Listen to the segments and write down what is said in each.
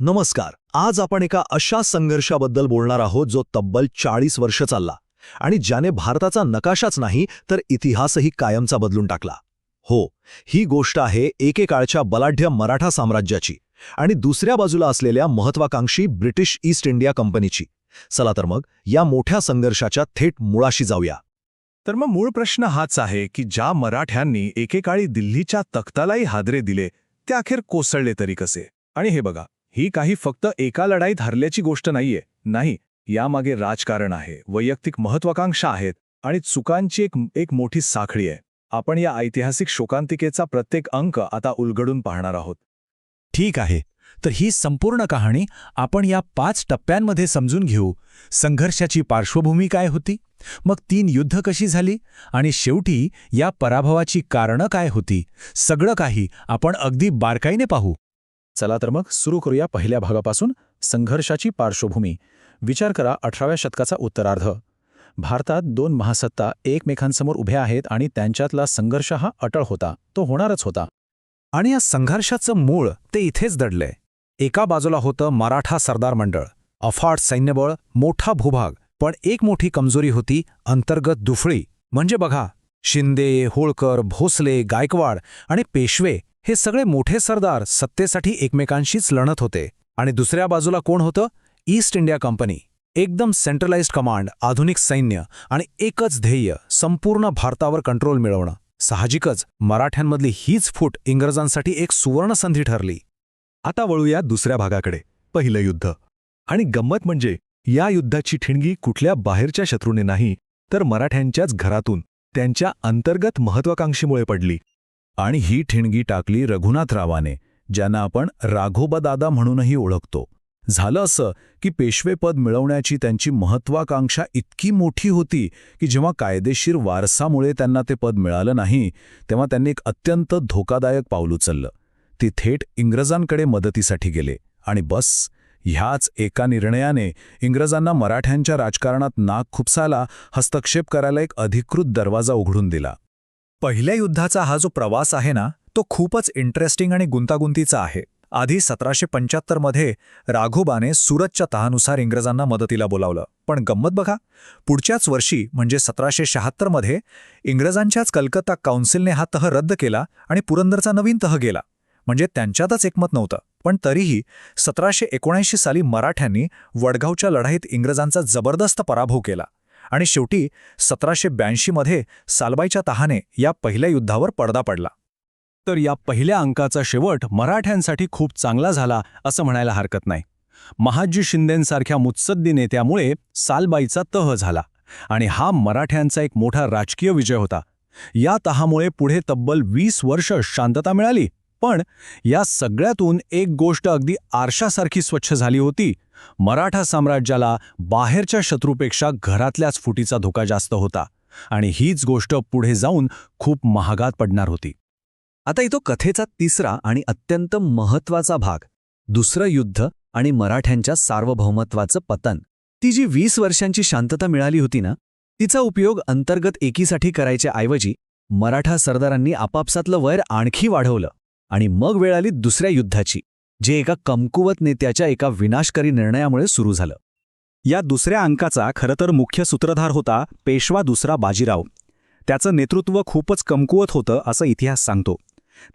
नमस्कार. आज आपण एका अशा संघर्षाबद्दल बोलणार आहोत जो तब्बल चाळीस वर्ष चालला. आणि ज्याने भारताचा नकाशाच नाही तर इतिहासही कायमचा बदलून टाकला. हो ही गोष्ट आहे एकेकाळच्या बलाढ्य मराठा साम्राज्याची आणि दुसऱ्या बाजूला असलेल्या महत्वाकांक्षी ब्रिटिश ईस्ट इंडिया कंपनीची. चला तर मग या मोठ्या संघर्षाच्या थेट मुळाशी जाऊया. तर मग मूळ प्रश्न हाच आहे की ज्या मराठ्यांनी एकेकाळी दिल्लीच्या तख्तालाही हादरे दिले ते अखेर कोसळले तरी कसे? आणि हे बघा ही काही फक्त एका लढाईत हरल्याची गोष्ट नाहीये. नाही यामागे राजकारण आहे वैयक्तिक महत्वाकांक्षा आहेत आणि चुकांची एक एक मोठी साखळी आहे. आपण या ऐतिहासिक शोकांतिकेचा प्रत्येक अंक आता उलगडून पाहणार आहोत. ठीक आहे तर ही संपूर्ण कहाणी आपण या पाच टप्प्यांमध्ये समजून घेऊ. संघर्षाची पार्श्वभूमी काय होती? मग तीन युद्ध कशी झाली? आणि शेवटी या पराभवाची कारणं काय होती? सगळं काही आपण अगदी बारकाईने पाहू. चला तर मग सुरू करूया पहिल्या भागापासून संघर्षाची पार्श्वभूमी. विचार करा अठराव्या शतकाचा उत्तरार्ध. भारतात दोन महासत्ता एकमेकांसमोर उभ्या आहेत आणि त्यांच्यातला संघर्ष हा अटळ होता. तो होणारच होता. आणि या संघर्षाचं मूळ ते इथेच दडलंय. एका बाजूला होतं मराठा सरदार मंडळ अफाट सैन्यबळ मोठा भूभाग पण एक मोठी कमजोरी होती अंतर्गत दुफळी. म्हणजे बघा शिंदे होळकर भोसले गायकवाड आणि पेशवे हे सगळे मोठे सरदार सत्तेसाठी एकमेकांशीच लढत होते. आणि दुसऱ्या बाजूला कोण होतं? East India company. एकदम सेंट्रलाइज्ड कमांड आधुनिक सैन्य आणि एकच ध्येय संपूर्ण भारतावर कंट्रोल मिळवणं. साहजिकच मराठ्यांमधली हीच फूट इंग्रजांसाठी एक सुवर्णसंधी ठरली. आता वळूया दुसऱ्या भागाकडे. पहिलं युद्ध. आणि गंमत म्हणजे या युद्धाची ठिणगी कुठल्या बाहेरच्या शत्रूने नाही तर मराठ्यांच्याच घरातून त्यांच्या अंतर्गत महत्वाकांक्षीमुळे पडली. आणि ही ठिणगी टाकली रघुनाथरावाने ज्यांना आपण राघोबादादा म्हणूनही ओळखतो. झालं असं की पेशवेपद मिळवण्याची त्यांची महत्वाकांक्षा इतकी मोठी होती की जेव्हा कायदेशीर वारसामुळे त्यांना ते पद मिळालं नाही तेव्हा त्यांनी एक अत्यंत धोकादायक पाऊल उचललं. ती थेट इंग्रजांकडे मदतीसाठी गेले. आणि बस ह्याच एका निर्णयाने इंग्रजांना मराठ्यांच्या राजकारणात नाक खुपसायला हस्तक्षेप करायला एक अधिकृत दरवाजा उघडून दिला. पहिल्या युद्धाचा हा जो प्रवास आहे ना तो खूपच इंटरेस्टिंग आणि गुंतागुंतीचा आहे. आधी सतराशे पंच्याहत्तरमध्ये राघोबाने सुरतच्या तहानुसार इंग्रजांना मदतीला बोलावलं. पण गंमत बघा पुढच्याच वर्षी म्हणजे सतराशे शहात्तरमध्ये इंग्रजांच्याच कलकत्ता काउन्सिलने हा तह रद्द केला आणि पुरंदरचा नवीन तह गेला. म्हणजे त्यांच्यातच एकमत नव्हतं. पण तरीही सतराशे एकोणऐंशी साली मराठ्यांनी वडगावच्या लढाईत इंग्रजांचा जबरदस्त पराभव केला. आणि शेवटी सतराशे ब्याऐंशीमध्ये सालबाईच्या तहाने या पहिल्या युद्धावर पडदा पडला. तर या पहिल्या अंकाचा शेवट मराठ्यांसाठी खूप चांगला झाला असं म्हणायला हरकत नाही. महाजी शिंदेंसारख्या मुत्सद्दी नेत्यामुळे सालबाईचा तह झाला आणि हा मराठ्यांचा एक मोठा राजकीय विजय होता. या तहामुळे पुढे तब्बल वीस वर्ष शांतता मिळाली पण या सगळ्यातून एक गोष्ट अगदी आरशासारखी स्वच्छ झाली होती. मराठा साम्राज्याला बाहेरच्या शत्रूपेक्षा घरातल्याच फुटीचा धोका जास्त होता आणि हीच गोष्ट पुढे जाऊन खूप महागात पडणार होती. आता इथं कथेचा तिसरा आणि अत्यंत महत्त्वाचा भाग दुसरं युद्ध आणि मराठ्यांच्या सार्वभौमत्वाचं पतन. ती जी वीस वर्षांची शांतता मिळाली होती ना तिचा उपयोग अंतर्गत एकीसाठी करायच्या ऐवजी मराठा सरदारांनी आपापसातलं वैर आणखी वाढवलं. आणि मग वेळ आली दुसऱ्या युद्धाची जे एका कमकुवत नेत्याच्या एका विनाशकारी निर्णयामुळे सुरू झालं. या दुसऱ्या अंकाचा खरंतर मुख्य सूत्रधार होता पेशवा दुसरा बाजीराव. त्याचं नेतृत्व खूपच कमकुवत होतं असं इतिहास सांगतो.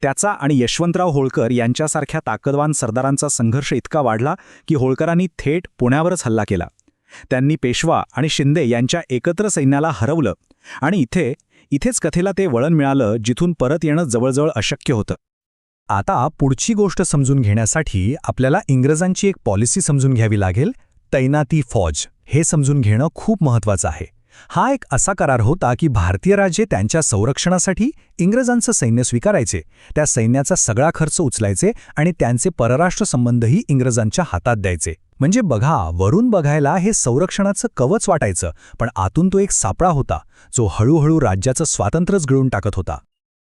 त्याचा आणि यशवंतराव होळकर यांच्यासारख्या ताकदवान सरदारांचा संघर्ष इतका वाढला की होळकरांनी थेट पुण्यावरच हल्ला केला. त्यांनी पेशवा आणि शिंदे यांच्या एकत्र सैन्याला हरवलं आणि इथे इथेच कथेला ते वळण मिळालं जिथून परत येणं जवळजवळ अशक्य होतं. आता पुढची गोष्ट समजून घेण्यासाठी आपल्याला इंग्रजांची एक पॉलिसी समजून घ्यावी लागेल तैनाती फौज. हे समजून घेणं खूप महत्वाचं आहे. हा एक असा करार होता की भारतीय राजे त्यांच्या संरक्षणासाठी इंग्रजांचं सैन्य स्वीकारायचे त्या सैन्याचा सगळा खर्च उचलायचे आणि त्यांचे परराष्ट्र संबंधही इंग्रजांच्या हातात द्यायचे. म्हणजे बघा वरून बघायला हे संरक्षणाचं कवच वाटायचं पण आतून तो एक सापळा होता जो हळूहळू राज्याचं स्वातंत्र्यच गिळून टाकत होता.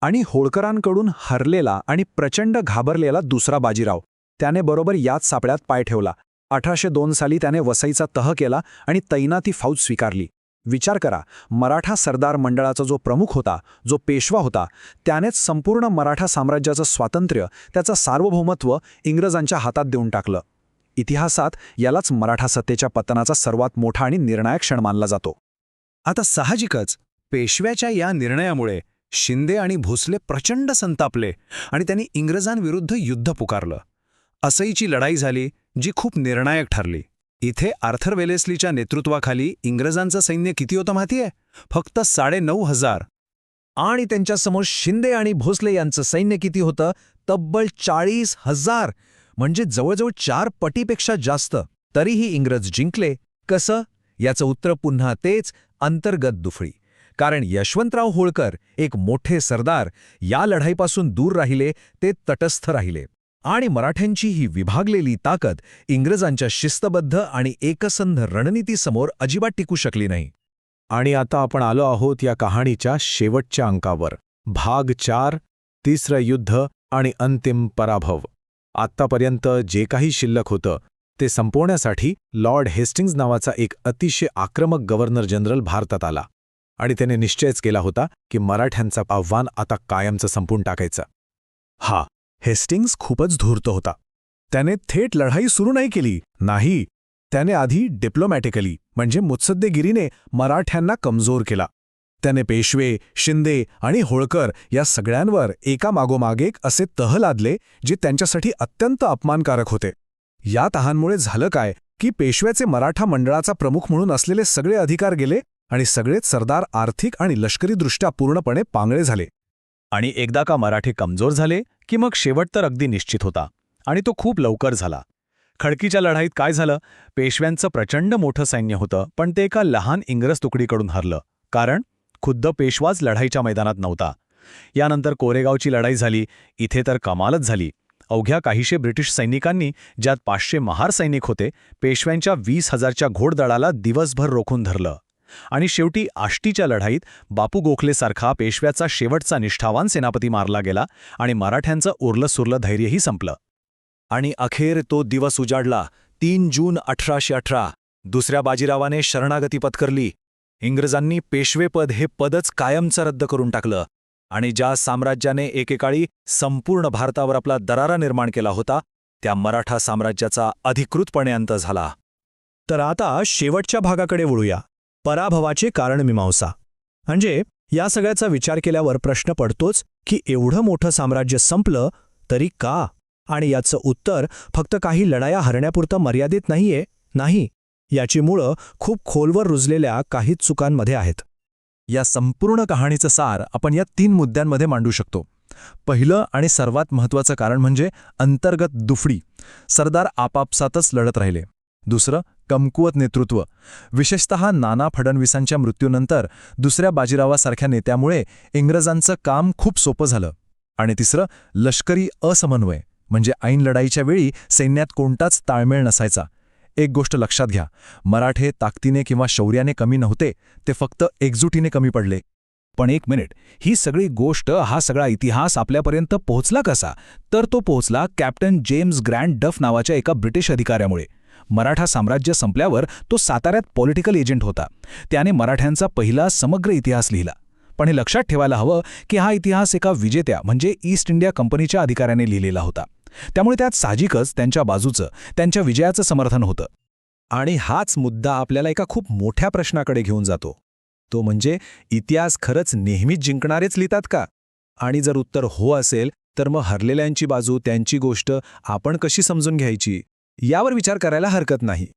आणि होळकरांकडून हरलेला आणि प्रचंड घाबरलेला दुसरा बाजीराव. त्याने बरोबर याच सापळ्यात पाय ठेवला. अठराशे दोन साली त्याने वसईचा तह केला आणि तैनाती फौज स्वीकारली. विचार करा मराठा सरदार मंडळाचा जो प्रमुख होता जो पेशवा होता त्यानेच संपूर्ण मराठा साम्राज्याचं स्वातंत्र्य त्याचं सार्वभौमत्व इंग्रजांच्या हातात देऊन टाकलं. इतिहासात यालाच मराठा सत्तेच्या पतनाचा सर्वात मोठा आणि निर्णायक क्षण मानला जातो. आता साहजिकच पेशव्याच्या या निर्णयामुळे शिंदे आणि भोसले प्रचंड संतापले आणि त्यांनी इंग्रजांविरुद्ध युद्ध पुकारलं. असईची लढाई झाली जी खूप निर्णायक ठरली. इथे आर्थर वेलेस्लीच्या नेतृत्वाखाली इंग्रजांचं सैन्य किती होतं माहितीये? फक्त साडेनऊ हजार. आणि त्यांच्यासमोर शिंदे आणि भोसले यांचं सैन्य किती होतं? तब्बल चाळीस हजार. म्हणजे जवळजवळ चार पटीपेक्षा जास्त. तरीही इंग्रज जिंकले. कसं? याचं उत्तर पुन्हा तेच अंतर्गत दुफळी. कारण यशवंतराव होळकर एक मोठे सरदार या लढाईपासून दूर राहिले ते तटस्थ राहिले. आणि मराठ्यांची ही विभागलेली ताकद इंग्रजांच्या शिस्तबद्ध आणि एकसंध रणनीतीसमोर अजिबात टिकू शकली नाही. आणि आता आपण आलो आहोत या कहाणीच्या शेवटच्या अंकावर. भाग चार तिसरं युद्ध आणि अंतिम पराभव. आत्तापर्यंत जे काही शिल्लक होतं ते संपवण्यासाठी लॉर्ड हेस्टिंग्ज नावाचा एक अतिशय आक्रमक गव्हर्नर जनरल भारतात आला. आणि त्याने निश्चयच केला होता की मराठ्यांचं आव्हान आता कायमचं संपून टाकायचं. हा हेस्टिंग्स खूपच धूर्त होता. त्याने थेट लढाई सुरू नाही केली. नाही त्याने आधी डिप्लोमॅटिकली म्हणजे मुत्सद्देगिरीने मराठ्यांना कमजोर केला. त्याने पेशवे शिंदे आणि होळकर या सगळ्यांवर एकामागोमाग एक असे तह लादले जे त्यांच्यासाठी अत्यंत अपमानकारक होते. या तहांमुळे झालं काय की पेशव्याचे मराठा मंडळाचा प्रमुख म्हणून असलेले सगळे अधिकार गेले आणि सगळेच सरदार आर्थिक आणि लष्करीदृष्ट्या पूर्णपणे पांगळे झाले. आणि एकदा का मराठे कमजोर झाले की मग शेवट तर अगदी निश्चित होता. आणि तो खूप लवकर झाला. खडकीच्या लढाईत काय झालं? पेशव्यांचं प्रचंड मोठं सैन्य होतं पण ते एका लहान इंग्रज तुकडीकडून हरलं. कारण खुद्द पेशवाच लढाईच्या मैदानात नव्हता. यानंतर कोरेगावची लढाई झाली इथे तर कमालच झाली. अवघ्या काहीशे ब्रिटिश सैनिकांनी ज्यात पाचशे महार सैनिक होते पेशव्यांच्या वीस हजारच्या घोडदळाला दिवसभर रोखून धरलं. आणि शेवटी आष्टीच्या लढाईत बापू गोखलेसारखा पेशव्याचा शेवटचा निष्ठावान सेनापती मारला गेला आणि मराठ्यांचं उरलं सुरलं धैर्यही संपलं. आणि अखेर तो दिवस उजाडला. तीन जून अठराशे अठरा. दुसऱ्या बाजीरावाने शरणागती पत्करली. इंग्रजांनी पेशवेपद हे पदच कायमचं रद्द करून टाकलं. आणि ज्या साम्राज्याने एकेकाळी संपूर्ण भारतावर आपला दरारा निर्माण केला होता त्या मराठा साम्राज्याचा अधिकृतपणे अंत झाला. तर आता शेवटच्या भागाकडे वळूया. पराभवाचे कारण मीमांसा. म्हणजे या सगळ्याचा विचार केल्यावर प्रश्न पडतोच की एवढं मोठं साम्राज्य संपलं तरी का? आणि याचं उत्तर फक्त काही लढाया हरण्यापुरतं मर्यादित नाहीये नाही. याची मुळं खूप खोलवर रुजलेल्या काही चुकांमध्ये आहेत. या संपूर्ण कहाणीचं सार आपण या तीन मुद्द्यांमध्ये मांडू शकतो. पहिलं आणि सर्वात महत्त्वाचं कारण म्हणजे अंतर्गत दुफडी. सरदार आपापसातच लढत राहिले. दुसरं कमकुवत नेतृत्व. विशेषतः नाना फडणवीसांच्या मृत्यूनंतर दुसऱ्या बाजीरावासारख्या नेत्यामुळे इंग्रजांचं काम खूप सोपं झालं. आणि तिसरं लष्करी असमन्वय म्हणजे ऐन लढाईच्या वेळी सैन्यात कोणताच ताळमेळ नसायचा. एक गोष्ट लक्षात घ्या मराठे ताकदीने किंवा शौर्याने कमी नव्हते ते फक्त एकजुटीने कमी पडले. पण एक मिनिट ही सगळी गोष्ट हा सगळा इतिहास आपल्यापर्यंत पोहोचला कसा? तर तो पोहोचला कॅप्टन जेम्स ग्रँड डफ नावाच्या एका ब्रिटिश अधिकाऱ्यामुळे. मराठा साम्राज्य संपल्यावर तो साताऱ्यात पॉलिटिकल एजंट होता. त्याने मराठ्यांचा पहिला समग्र इतिहास लिहिला. पण हे लक्षात ठेवायला हवं की हा इतिहास एका विजेत्या म्हणजे ईस्ट इंडिया कंपनीच्या अधिकाऱ्याने लिहिलेला होता. त्यामुळे त्यात साहजिकच त्यांच्या बाजूचं त्यांच्या विजयाचं समर्थन होतं. आणि हाच मुद्दा आपल्याला एका खूप मोठ्या प्रश्नाकडे घेऊन जातो. तो म्हणजे इतिहास खरंच नेहमीच जिंकणारेच लिहितात का? आणि जर उत्तर हो असेल तर मग हरलेल्यांची बाजू त्यांची गोष्ट आपण कशी समजून घ्यायची? यावर विचार करायला हरकत नाही.